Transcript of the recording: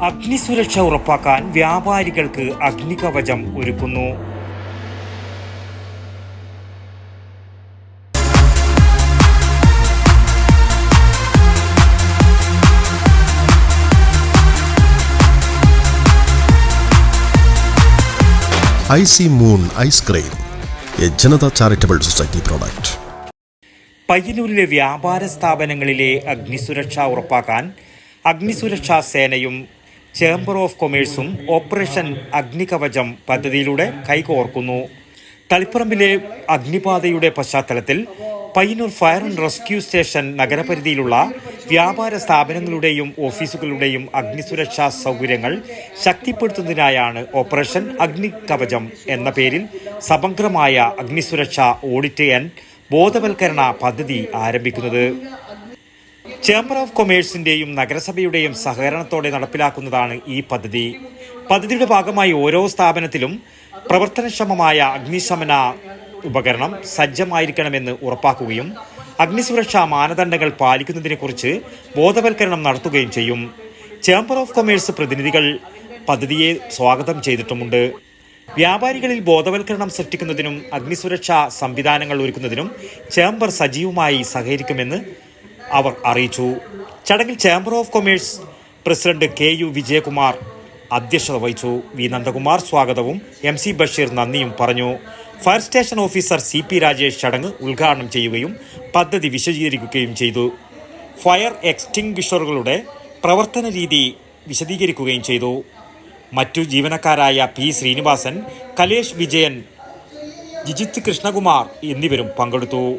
അഗ്നിസുരക്ഷ ഉറപ്പാക്കാൻ വ്യാപാരികൾക്ക് അഗ്നികവചം ഒരുക്കുന്നു. Icy Moon ice cream A Janata charitable society product പയ്യന്നൂരിലെ വ്യാപാര സ്ഥാപനങ്ങളിലെ അഗ്നിസുരക്ഷ ഉറപ്പാക്കാൻ അഗ്നിസുരക്ഷാ സേനയും ചേംബർ ഓഫ് കൊമേഴ്സും ഓപ്പറേഷൻ അഗ്നികവചം പദ്ധതിയിലൂടെ കൈകോർക്കുന്നു. തളിപ്പറമ്പിലെ അഗ്നിപാതയുടെ പശ്ചാത്തലത്തിൽ Payyanur fire and rescue station നഗരപരിധിയിലുള്ള വ്യാപാര സ്ഥാപനങ്ങളുടെയും ഓഫീസുകളുടെയും അഗ്നിസുരക്ഷാ സൗകര്യങ്ങൾ ശക്തിപ്പെടുത്തുന്നതിനായാണ് ഓപ്പറേഷൻ അഗ്നികവചം എന്ന പേരിൽ സമഗ്രമായ അഗ്നിസുരക്ഷാ ഓഡിറ്റ് ആൻഡ് ബോധവൽക്കരണ പദ്ധതി ആരംഭിക്കുന്നത്. ചേംബർ ഓഫ് കൊമേഴ്സിന്റെയും നഗരസഭയുടെയും സഹകരണത്തോടെ നടപ്പിലാക്കുന്നതാണ് ഈ പദ്ധതി. പദ്ധതിയുടെ ഭാഗമായി ഓരോ സ്ഥാപനത്തിലും പ്രവർത്തനക്ഷമമായ അഗ്നിശമന ഉപകരണം സജ്ജമായിരിക്കണമെന്ന് ഉറപ്പാക്കുകയും അഗ്നിസുരക്ഷാ മാനദണ്ഡങ്ങൾ പാലിക്കുന്നതിനെക്കുറിച്ച് ബോധവൽക്കരണം നടത്തുകയും ചെയ്യും. ചേംബർ ഓഫ് കൊമേഴ്സ് പ്രതിനിധികൾ പദ്ധതിയെ സ്വാഗതം ചെയ്തിട്ടുമുണ്ട്. വ്യാപാരികളിൽ ബോധവൽക്കരണം സൃഷ്ടിക്കുന്നതിനും അഗ്നിസുരക്ഷാ സംവിധാനങ്ങൾ ഒരുക്കുന്നതിനും ചേംബർ സജീവമായി സഹകരിക്കുമെന്ന് അവർ അറിയിച്ചു. ചടങ്ങിൽ chamber of commerce president K U Vijayakumar അധ്യക്ഷത വഹിച്ചു. വി നന്ദകുമാർ സ്വാഗതവും എം സി ബഷീർ നന്ദിയും പറഞ്ഞു. Fire station officer C P Rajesh ചടങ്ങ് ഉദ്ഘാടനം ചെയ്യുകയും പദ്ധതി വിശദീകരിക്കുകയും ചെയ്തു. ഫയർ എക്സ്റ്റിംഗ്വിഷറുകളുടെ പ്രവർത്തന രീതി വിശദീകരിക്കുകയും ചെയ്തു. മറ്റു ജീവനക്കാരായ പി ശ്രീനിവാസൻ കലേഷ് വിജയൻ ജിജിത്ത് കൃഷ്ണകുമാർ എന്നിവരും പങ്കെടുത്തു.